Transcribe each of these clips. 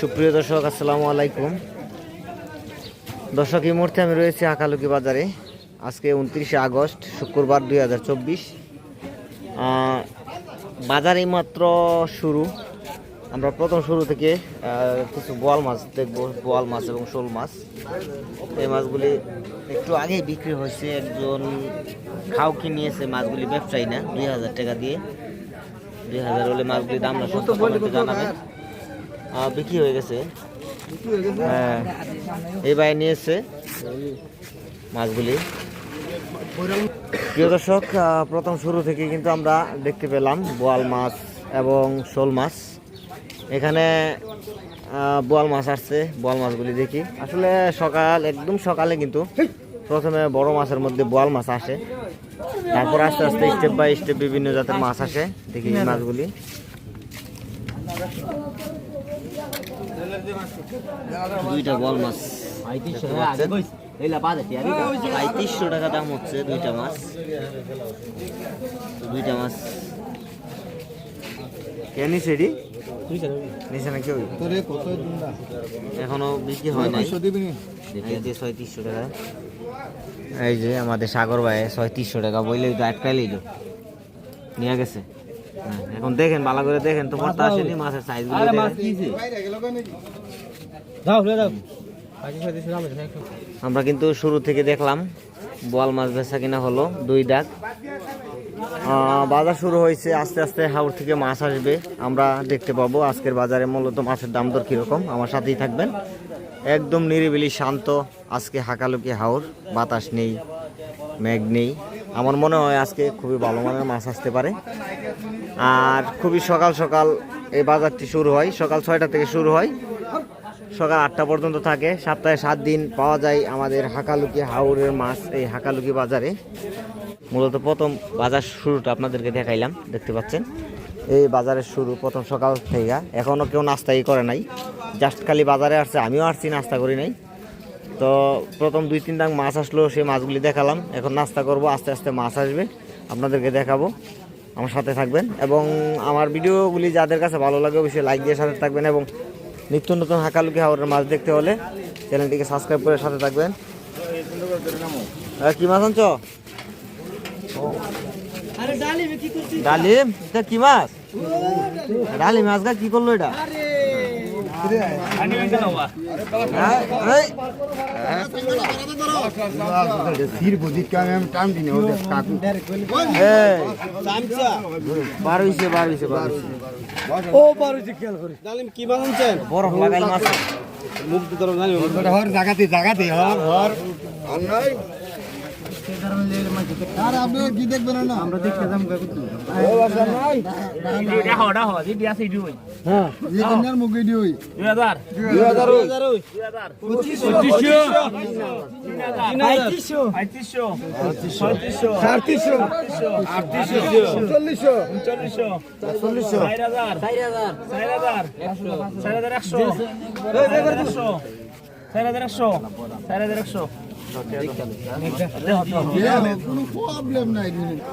সুপ্রিয় দর্শক আসসালামু আলাইকুম। দর্শক এই মুহূর্তে আমি রয়েছি আকালুকি বাজারে। আজকে উনত্রিশে আগস্ট শুক্রবার দুই হাজার চব্বিশ। বাজার এইমাত্র শুরু। আমরা প্রথম শুরু থেকে কিছু বোয়াল মাছ দেখব বোয়াল মাছ এবং শোল মাছ। এই মাছগুলি একটু আগেই বিক্রি হয়েছে। একজন খাওকি নিয়েছে মাছগুলি ব্যবসায়ী না দুই হাজার টাকা দিয়ে। দুই হাজার হলে মাছগুলি দাম না জানাবেন। আহ, বিক্রি হয়ে গেছে। হ্যাঁ। এই ভাই নিয়েছে মাছগুলি। প্রিয় দর্শক প্রথম শুরু থেকে কিন্তু আমরা দেখতে পেলাম বোয়াল মাছ এবং শোল মাছ। এখানে বোয়াল মাছ আসছে, বোয়াল মাছগুলি দেখি। আসলে সকাল, একদম সকালে কিন্তু প্রথমে বড় মাছের মধ্যে বোয়াল মাছ আসে। তারপর আস্তে আস্তে স্টেপ বাই স্টেপ বিভিন্ন জাতের মাছ আসে, দেখি মাছগুলি। দুইটা বল মাছ। পঁয়ত্রিশশো টাকা দাম হচ্ছে দুইটা মাছ। তো দুইটা মাছ। কে নিছে না কেউ এখনও বিক্রি হয় নাই। এই যে ছয়ত্রিশশো টাকা। এই যে আমাদের সাগর ভাই ছয়ত্রিশশো টাকা বইলেই তো আটকাই লইল। নিয়ে গেছে। এখন দেখেন ভালো করে দেখেন তো পড়তে আসেনি মাছের সাইজগুলো আমরা কিন্তু শুরু থেকে দেখলাম বোয়াল মাছ বেচা কিনা হলো দুই ডাক। বাজার শুরু হয়েছে আস্তে আস্তে হাওড় থেকে মাছ আসবে। আমরা দেখতে পাবো আজকের বাজারে মূলত মাছের দাম দর কীরকম। আমার সাথেই থাকবেন। একদম নিরিবিলি শান্ত আজকে হাকালুকি হাওড় বাতাস নেই মেঘ নেই। আমার মনে হয় আজকে খুবই ভালো মানের মাছ আসতে পারে। আর খুবই সকাল সকাল এই বাজারটি শুরু হয়। সকাল ছয়টা থেকে শুরু হয়। সকাল আটটা পর্যন্ত থাকে। সপ্তাহে সাত দিন পাওয়া যায় আমাদের হাকালুকি হাওড়ের মাছ এই হাকালুকি বাজারে। মূলত প্রথম বাজার শুরুটা আপনাদেরকে দেখাইলাম, দেখতে পাচ্ছেন। এই বাজারের শুরু প্রথম সকাল থেকে। এখনও কেউ নাস্তাই করে নাই। জাস্ট খালি বাজারে আসছে। আমিও আসছি, নাস্তা করি নাই। তো প্রথম দুই, তিন দাং মাছ আসলো, সেই মাছগুলি দেখালাম। এখন নাস্তা করব, আস্তে আস্তে মাছ আসবে। আপনাদেরকে দেখাবো। আমার সাথে থাকবেন এবং আমার ভিডিওগুলি যাদের কাছে ভালো লাগে অবশ্যই লাইক দিয়ে সাথে থাকবেন এবং নিত্য নতুন হাঁকালুকি হাওড়ের মাছ দেখতে হলে চ্যানেলটিকে সাবস্ক্রাইব করে সাথে থাকবেন। কি মাছ আনছ? ডালিম কি মাছ? ডালিম মাছ গা কি করল এটা? হ্যাঁ, সির বুঝি কেমন দিনে ওদের কাকু। বার হইছে বার হইছে বার হইছে। ও পারুছি খেয়াল করি। কি বানাচ্ছেন বরফ লাগাই মাছ। মুখ দিতে জাগাতে জাগাতে হর হর। আর আর আপনি কি দেখবেন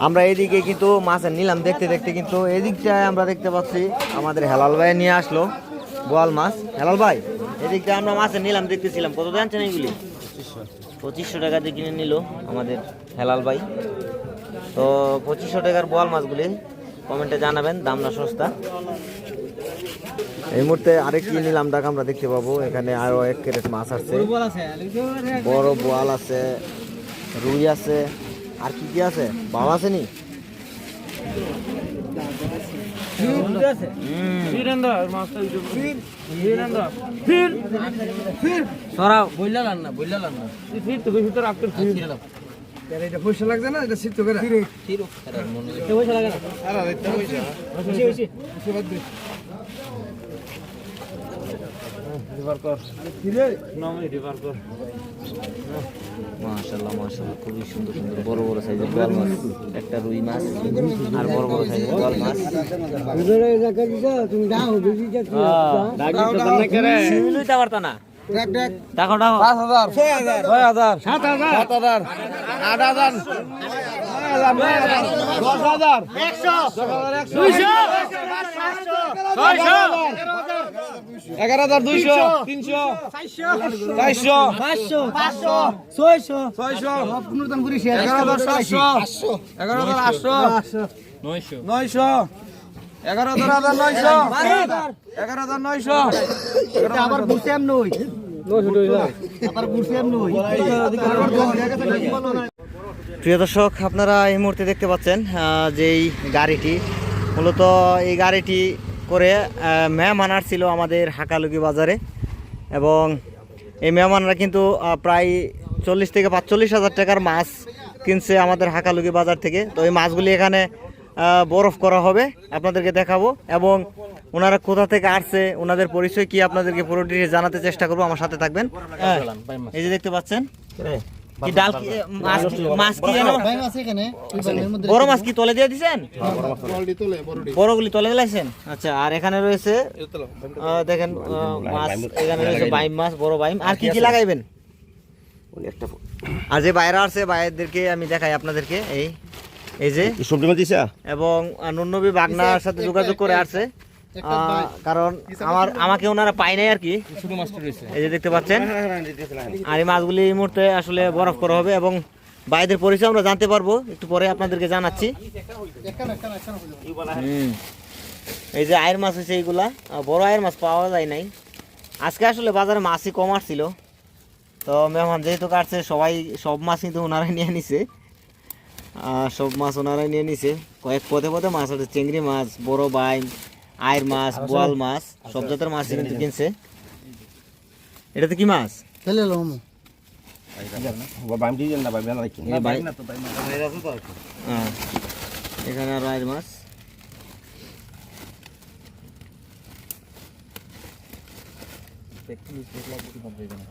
আমরা এদিকে কিন্তু মাছের নিলাম দেখতে দেখতে কিন্তু এদিকটায় আমরা দেখতে পাচ্ছি আমাদের হেলাল ভাই নিয়ে আসলো বোয়াল মাছ। হেলাল ভাই এদিকটা আমরা মাছের নিলাম দেখতেছিলাম। কত জানছেন এগুলি? পঁচিশশো টাকা দিয়ে কিনে নিল আমাদের হেলাল ভাই। তো পঁচিশশো টাকার বোয়াল মাছগুলি কমেন্টে জানাবেন, দাম না সস্তা। এই মুহূর্তে আরেক কি নিলাম ডাক আমরা দেখতে পাবো। এখানে আরও এক ক্যারেট মাছ আছে। বড় বোয়াল আছে রুই আছে। আর কি কি আছে? বাবা আছে নি? পয়সা লাগছে না? এটা সিদ্ধ করে ফির পয়সা লাগে না আরে এটা পয়সা বেশি বেশি রিভার কর কিরে? নাম রিভার কর মাশাআল্লাহ মাশাআল্লাহ খুবই সুন্দর সুন্দর বড় বড় সাইজের মাছ। একটা রুই মাছ আর বড় বড় সাইজের বোয়াল মাছ। উধরে জায়গা দিছো? তুমি দাও বেশি যাচ্ছ দাও তো না করে শিমিলুই তা পারতা না। দেখ দেখ। দেখো দেখো। 5000 6000 6000 7000 7000 8000 দশ হাজার। এগারো হাজার দুইশো তিনশো চারশো পাঁচশো পাঁচশো ছয়শো। ছয়শো। এগারো হাজার সাতশো। এগারো হাজার আটশো। নয়শো এগারো হাজার হাজার নয়শো। এগারো হাজার নয়শো। আবার নই। প্রিয় দর্শক আপনারা এই মুহূর্তে দেখতে পাচ্ছেন আহ, যেই গাড়িটি মূলত এই গাড়িটি করে মেহমান ছিল আমাদের হাকালুকি বাজারে এবং এই মেহমানরা কিন্তু প্রায় চল্লিশ থেকে পাঁচচল্লিশ হাজার টাকার মাছ কিনছে আমাদের হাকালুকি বাজার থেকে। তো এই মাছগুলি এখানে বরফ করা হবে আপনাদেরকে দেখাবো। এবং ওনারা কোথা থেকে আসছে ওনাদের পরিচয় কি আপনাদেরকে পুরোটি জানাতে চেষ্টা করব আমার সাথে থাকবেন। হ্যাঁ, এই যে দেখতে পাচ্ছেন কি ডাল কি মাছ কি- মাছ কি ভাই আছে এখানে বড় মাছ কি তলে দিয়ে দিছেন? বড়গুলি তলে দিলাইছেন আচ্ছা আর এখানে রয়েছে আহ, দেখেন মাছ এখানে রয়েছে বাইম মাছ বড় বাইম। আর কি কি লাগাইবেন? আর যে বাইরে আছে বাইরেদেরকে আমি দেখাই আপনাদেরকে এই এই যে মাছ এবং নুননবী বাগনার সাথে যোগাযোগ করে আসছে। কারণ আমার আমাকে ওনারা পাই নাই আর কি। এই যে দেখতে পাচ্ছেন? আর এই মাছগুলি এই মুহূর্তে আসলে বরফ করা হবে এবং বাইদের পরিচয় আমরা জানতে পারব। একটু পরে আপনাদেরকে জানাচ্ছি। হুম। এই যে আয়ের মাছ হয়েছে এইগুলা। বড় আয়ের মাছ পাওয়া যায় নাই। আজকে আসলে বাজারে মাছই কম আসছিল। তো মেহমান যেহেতু কাটছে সবাই সব মাছ কিন্তু ওনারাই নিয়ে নিছে। আহ, সব মাছ ওনারাই নিয়ে নিছে। কয়েক পদে পদে মাছ আছে চিংড়ি মাছ বড় বাইম আয়ের মাছ বোয়াল মাছ সব জাতের মাছ কিন্তু কিনছে। এটাতে কি মাছ? লম বাই- হ্যাঁ। এখানে আর আয়ের মাছ।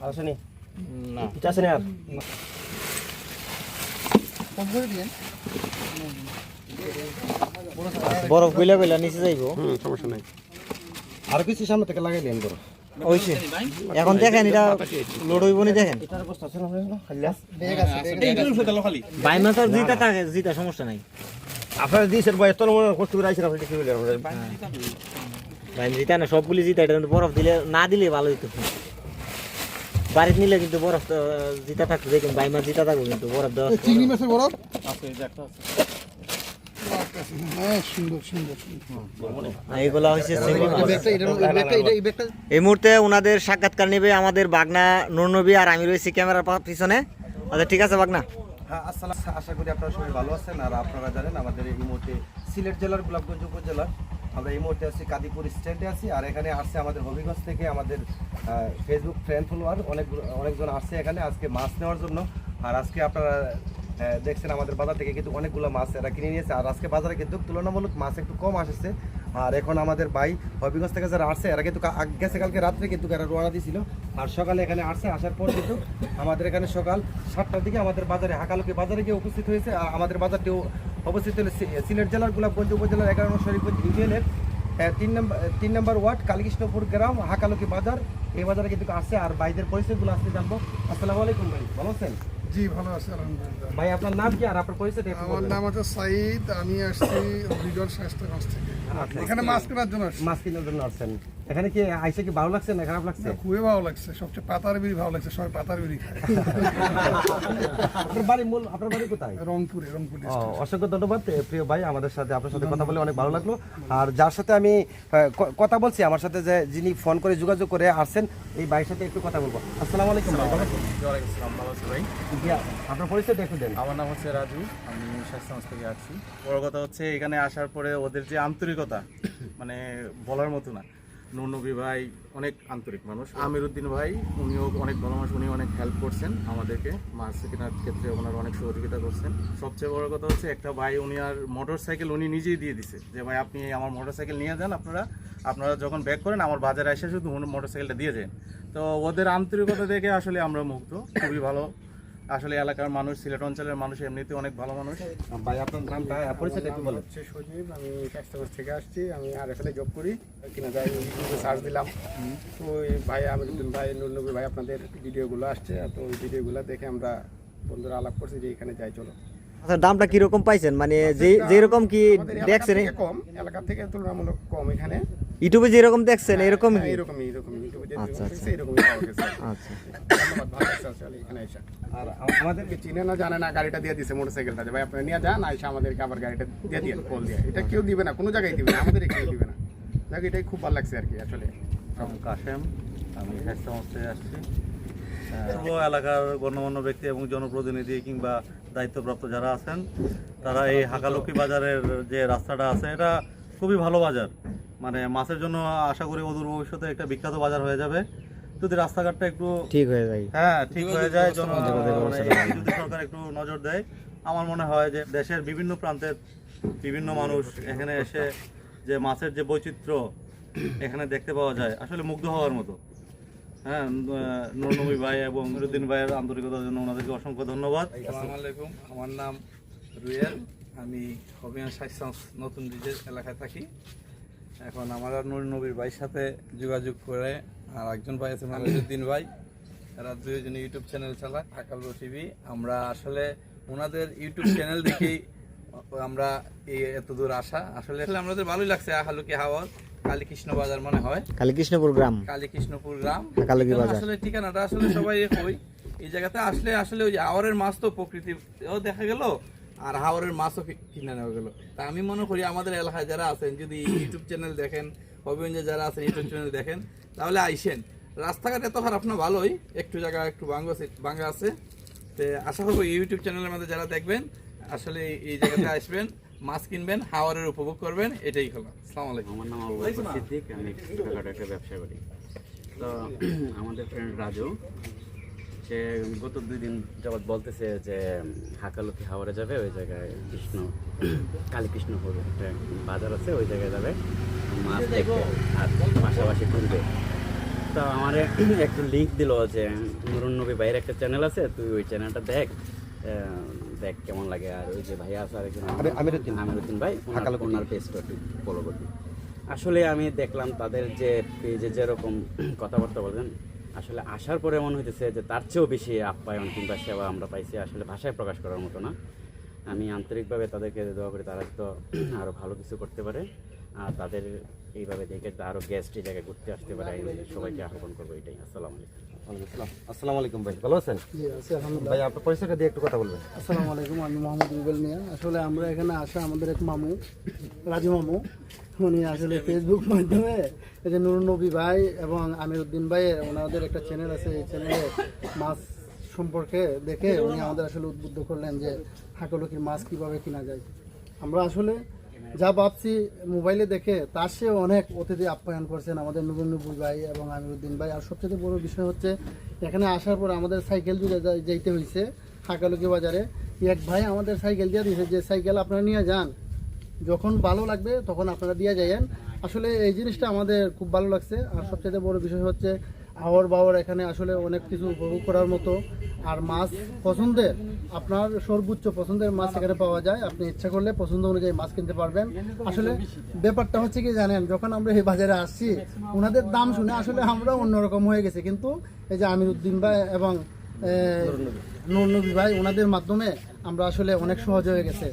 আসেনি না আর? বরফ কইলা কইলা নিচে যাইবো। হুম সমস্যা নাই। আর কিছু সামনে থেকে লাগাই দেন বড় ওইছে। এখন দেখেন এটা লোড হইব নি দেখেন। এটার অবস্থা আছে না খাইলা ব্যাগ আছে। বাই জিতা থাকে জিতা সমস্যা নাই। আপনারা দিয়েছেন বয় তোর মনে কষ্ট করে আইছেন আপনি কি বলে ভাই জিতা না সবগুলি জিতা এটা কিন্তু বরফ দিলে না দিলে ভালো হইতো। বাড়িতে নিলে কিন্তু বরফ তো, জিতা থাকতো দেখুন বাই মাছ জিতা থাকব কিন্তু বরফ দেওয়া চিংড়ি মাছের বরফ? হ্যাঁ এটা এই ব্যাগটা এই মুহূর্তে ওনাদের সাক্ষাৎকার নেবে আমাদের বাগনা নুরনবী আর আমি রয়েছি ক্যামেরার পিছনে। আচ্ছা ঠিক আছে বাগনা। হ্যাঁ আসসালাম আশা করি আপনারা সবাই ভালো আছেন। আর আপনারা জানেন আমাদের এই মুহূর্তে সিলেট জেলার গোলাপগঞ্জ উপজেলার আমরা এই মুহূর্তে আছি কাদিপুর স্ট্যান্ডে আছি, আর এখানে আসছে আমাদের হবিগঞ্জ থেকে আমাদের ফেসবুক ফ্রেন্ড ফলোয়ার অনেক অনেকজন আসছে এখানে আজকে মাছ নেওয়ার জন্য। আর আজকে আপনারা দেখছেন আমাদের বাজার থেকে কিন্তু অনেকগুলো মাছ এরা কিনে নিয়েছে। আর আজকে বাজারে কিন্তু তুলনামূলক মাছ একটু কম আসছে। আর এখন আমাদের ভাই হবিগঞ্জ থেকে যারা আসছে, এরা কিন্তু গেছে কালকে রাত্রে কিন্তু এরা রোয়ানা দিয়েছিল। আর সকালে এখানে আসছে, আসার পর কিন্তু আমাদের এখানে সকাল সাতটার দিকে আমাদের বাজারে, হাকালুকি বাজারে গিয়ে উপস্থিত হয়েছে। আর আমাদের বাজারটিও অবস্থিত হলো সিলেট জেলার গোলাপগঞ্জ উপজেলার এগারো নম্বর শরীফগঞ্জ ইউনিয়নের তিন নম্বর তিন নম্বর ওয়ার্ড কালীকৃষ্ণপুর গ্রাম হাকালকি বাজার। এই বাজারে কিন্তু আসছে আর ভাইদের পরিচয়গুলো আজকে জানব। আসসালামু আলাইকুম ভাই ভালো আছেন? জি ভালো আছি আলহামদুলিল্লাহ। ভাই আপনার নাম কি আর আপনার পরিচয় আমার নাম আছে সাইদ আমি আসছি হবিগঞ্জ স্বাস্থ্যগঞ্জ থেকে। এখানে মাছ কেনার জন্য মাছ কেনার জন্য আসছেন। এখানে কি আইসে কি ভালো লাগছে না খারাপ লাগছে? খুবই ভালো লাগছে। সবচেয়ে পাতার বিড়ি ভালো লাগছে সবাই পাতার বিড়ি খায়। আপনার বাড়ি মূল আপনার বাড়ি কোথায়? রংপুরে রংপুরে অসংখ্য ধন্যবাদ প্রিয় ভাই আমাদের সাথে আপনার সাথে কথা বলে অনেক ভালো লাগল। আর যার সাথে আমি কথা বলছি আমার সাথে যে যিনি ফোন করে যোগাযোগ করে আসছেন এই ভাইয়ের সাথে একটু কথা বলব। আসসালামু আলাইকুম ভাই ভালো আছেন? জি, আপনার পরিচয়টা একটু দেন। আমার নাম হচ্ছে রাজু আমি স্বাস্থ্য থেকে আসছি বড় কথা হচ্ছে এখানে আসার পরে ওদের যে আন্তরিকতা মানে বলার মতো না। নুরনবী ভাই অনেক আন্তরিক মানুষ। আমিরুদ্দিন ভাই, উনিও অনেক ভালো মানুষ উনি অনেক হেল্প করছেন আমাদেরকে। মাছ কেনার ক্ষেত্রে ওনার অনেক সহযোগিতা করছেন। সবচেয়ে বড় কথা হচ্ছে, একটা ভাই উনি আর মোটর সাইকেল উনি নিজেই দিয়ে দিছে। যে, ভাই, আপনি আমার মোটর সাইকেল নিয়ে যান আপনারা। আপনারা যখন ব্যাক করেন, আমার বাজারে এসে শুধু মোটর সাইকেলটা দিয়ে যান। তো ওদের আন্তরিকতা দেখে আসলে আমরা মুগ্ধ। খুবই ভালো। আসলে এলাকার মানুষ সিলেট অঞ্চলের মানুষ এমনিতে অনেক ভালো মানুষ। ভাই আপনার নামটা আহ, পরিচয়টা একটু বলেন। হচ্ছে সজীব আমি স্বাস্থ্যগঞ্জ থেকে আসছি আমি আর এখানে জব করি। কিনা যাই সার্চ দিলাম। তো ওই ভাই আমিরুদ্দিন ভাই নুরনবী ভাই আপনাদের ভিডিওগুলো আসছে। তো ওই ভিডিওগুলো দেখে আমরা বন্ধুরা আলাপ করছি যে এখানে যাই চলো। আচ্ছা দামটা কীরকম পাইছেন? মানে যে যেরকম কি দেখছেন? কম এলাকা থেকে তুলনামূলক কম এখানে। ইউটিউবে যেরকম দেখছেন এরকম এরকমই। এরকমই ইউটিউবে যে আচ্ছা, যেরকম দেখছে, এরকমই আচ্ছা। এসে। আর আমাদেরকে চিনে না জানে না গাড়িটা দিয়ে দিছে মোটরসাইকেলটা যে ভাই আপনি নিয়ে যান আইসা আমাদেরকে আবার গাড়িটা দিয়ে দিয়ে কল দিয়ে। এটা কেউ দিবে না কোনো জায়গায় দিবে না আমাদের কেউ দিবে না। যাক এটাই খুব ভালো লাগছে আর কি আসলে। কাশেম আমি স্বাস্থ্য সংস্থায় আসছি। পূর্ব এলাকার গণ্যমান্য ব্যক্তি এবং জনপ্রতিনিধি কিংবা দায়িত্বপ্রাপ্ত যারা আছেন তারা এই হাকালুকি বাজারের যে রাস্তাটা আছে এটা খুবই ভালো বাজার। মানে মাছের জন্য আশা করি অদূর ভবিষ্যতে একটা বিখ্যাত বাজার হয়ে যাবে। যদি রাস্তাঘাটটা একটু ঠিক হয়ে যায়। হ্যাঁ ঠিক হয়ে যায় মানে যদি সরকার একটু নজর দেয় আমার মনে হয় যে দেশের বিভিন্ন প্রান্তের বিভিন্ন মানুষ এখানে এসে যে মাছের যে বৈচিত্র্য এখানে দেখতে পাওয়া যায় আসলে মুগ্ধ হওয়ার মতো। হ্যাঁ নবী ভাই এবং নুরুদ্দিন ভাইয়ের আন্তরিকতার জন্য ওনাদেরকে অসংখ্য ধন্যবাদ। আসসালামু আলাইকুম আমার নাম রুয়েল। আমি হবিয়ান নতুন ব্রিজের এলাকায় থাকি। এখন আমরা নুর নবীর ভাইয়ের সাথে যোগাযোগ করে আর একজন ভাই আছে মালিজুদ্দিন ভাই। এরা দুইজন ইউটিউব চ্যানেল চালায় আকালবো টিভি। আমরা আসলে ওনাদের ইউটিউব চ্যানেল দেখেই আমরা এই এত দূর আসা। আসলে আসলে আমাদের ভালোই লাগছে আহালুকি হাওয়ার কালীকৃষ্ণ বাজার মনে হয়। কালী কৃষ্ণপুর গ্রাম। কালীকৃষ্ণপুর গ্রাম। বাজার। আসলে ঠিকানাটা আসলে সবাই কই। এই জায়গাতে আসলে আসলে ওই হাওরের মাছ তো প্রকৃতিও দেখা গেল। আর হাওরের মাছও কিনে নেওয়া গেল। তা আমি মনে করি আমাদের এলাকায় যারা আছেন, যদি ইউটিউব চ্যানেল দেখেন হবিগঞ্জে যারা আছেন, ইউটিউব চ্যানেল দেখেন, তাহলে আইসেন। রাস্তাঘাট এত খারাপ না, ভালোই। একটু জায়গা, একটু ভাঙ্গা ভাঙ্গা আছে। তো আশা করব ইউটিউব চ্যানেলের মধ্যে যারা দেখবেন, আসলে এই জায়গাতে আসবেন, মাছ কিনবেন হাওয়ারের উপভোগ করবেন, এটাই হলো। আলাইকুম। আমার নাম সিদ্দিক, আমি একটা ব্যবসা করি তো, আমাদের ফ্রেন্ড রাজু সে গত দুই দিন যাবৎ বলতেছে যে হাকালুকি হাওড়ে যাবে ওই জায়গায় কৃষ্ণ কালী কৃষ্ণপুর একটা বাজার আছে ওই জায়গায় যাবে। মাছ দেখবে আর পাশাপাশি ঘুরবে। তো আমার একটু লিঙ্ক দিল যে নুরুন নবী ভাইয়ের একটা চ্যানেল আছে তুই ওই চ্যানেলটা দেখ। দেখ কেমন লাগে। আর ওই যে ভাই আছে আরেকজন আমি- আমিরুদ্দিন। আমিরুদ্দিন ভাই ওনার- পেজটা একটু ফলো করবি। আসলে আমি দেখলাম তাদের যে পেজে যেরকম কথাবার্তা বলেন আসলে আসার পরে এমন হইতেছে যে তার চেয়েও বেশি আপ্যায়ন কিংবা সেবা আমরা পাইছি আসলে ভাষায় প্রকাশ করার মতো না। আমি আন্তরিকভাবে তাদেরকে দোয়া করি, তারা তো আরও ভালো কিছু করতে পারে। আর তাদের এইভাবে দেখে আরও গেস্ট এই জায়গায় ঘুরতে আসতে পারে সবাইকে আহ্বান করব এটাই। আসসালামু আলাইকুম। আসসালাম। আসসালামু আলাইকুম ভাই ভালো আছেন? ভাই আপনার পরিচয়টা দিয়ে একটু কথা বলবেন। আসসালামু আলাইকুম আমি মোহাম্মদ রুবেল মিয়া। আসলে আমরা এখানে আসা আমাদের এক মামু রাজু মামু। উনি আসলে ফেসবুক মাধ্যমে এই যে নবী ভাই এবং আমির উদ্দিন ভাইয়ের ওনাদের একটা চ্যানেল আছে। এই চ্যানেলে মাছ সম্পর্কে দেখে উনি আমাদের আসলে উদ্বুদ্ধ করলেন যে হাকলকির মাছ কীভাবে কিনা যায়। আমরা আসলে যা ভাবছি মোবাইলে দেখে, তার চেয়ে অনেক অতিথি আপ্যায়ন করছেন আমাদের নুরুন নবী ভাই এবং আমিরুদ্দিন ভাই। আর সবচেয়ে বড় বিষয় হচ্ছে, এখানে আসার পর আমাদের সাইকেল জুড়ে যা- যাইতে হয়েছে হাকালুকি বাজারে। এক ভাই আমাদের সাইকেল দিয়ে দিয়েছে যে, সাইকেল আপনারা নিয়ে যান। যখন ভালো লাগবে তখন আপনারা দিয়ে যাইয়েন। আসলে এই জিনিসটা আমাদের খুব ভালো লাগছে। আর সবচেয়ে বড় বিষয় হচ্ছে আওয়ার বাওয়ার এখানে আসলে অনেক কিছু উপভোগ করার মতো। আর মাছ পছন্দের, আপনার সর্বোচ্চ পছন্দের মাছ এখানে পাওয়া যায়। আপনি ইচ্ছা করলে পছন্দ অনুযায়ী মাছ কিনতে পারবেন। আসলে ব্যাপারটা হচ্ছে কি জানেন, যখন আমরা এই বাজারে আসছি ওনাদের দাম শুনে আসলে আমরা অন্যরকম হয়ে গেছে। কিন্তু এই যে আমির উদ্দিন ভাই এবং নবী ভাই ওনাদের মাধ্যমে আমরা আসলে অনেক সহজ হয়ে গেছে।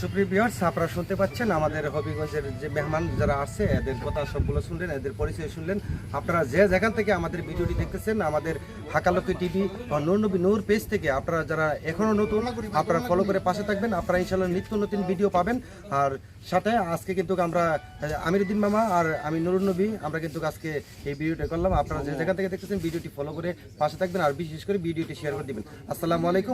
সুপ্রিয় ভিউয়ার্স আপনারা শুনতে পাচ্ছেন আমাদের হবিগঞ্জের যে মেহমান যারা আসছে, এদের কথা সবগুলো শুনলেন, এদের পরিচয় শুনলেন। আপনারা যে যেখান থেকে আমাদের ভিডিওটি দেখতেছেন, আমাদের হাকালকি টিভি বা নবী নূর পেজ থেকে আপনারা যারা এখনও নতুন, আপনারা ফলো করে পাশে থাকবেন। আপনারা ইনশাল্লাহ নিত্য নতুন ভিডিও পাবেন। আর সাথে আজকে কিন্তু আমরা আমিরুদ্দিন মামা আর আমি নুরুন নবী আমরা কিন্তু আজকে এই ভিডিওটা করলাম। আপনারা যে যেখান থেকে দেখতেছেন, ভিডিওটি ফলো করে পাশে থাকবেন আর বিশেষ করে ভিডিওটি শেয়ার করে দিবেন। আসসালামু আলাইকুম।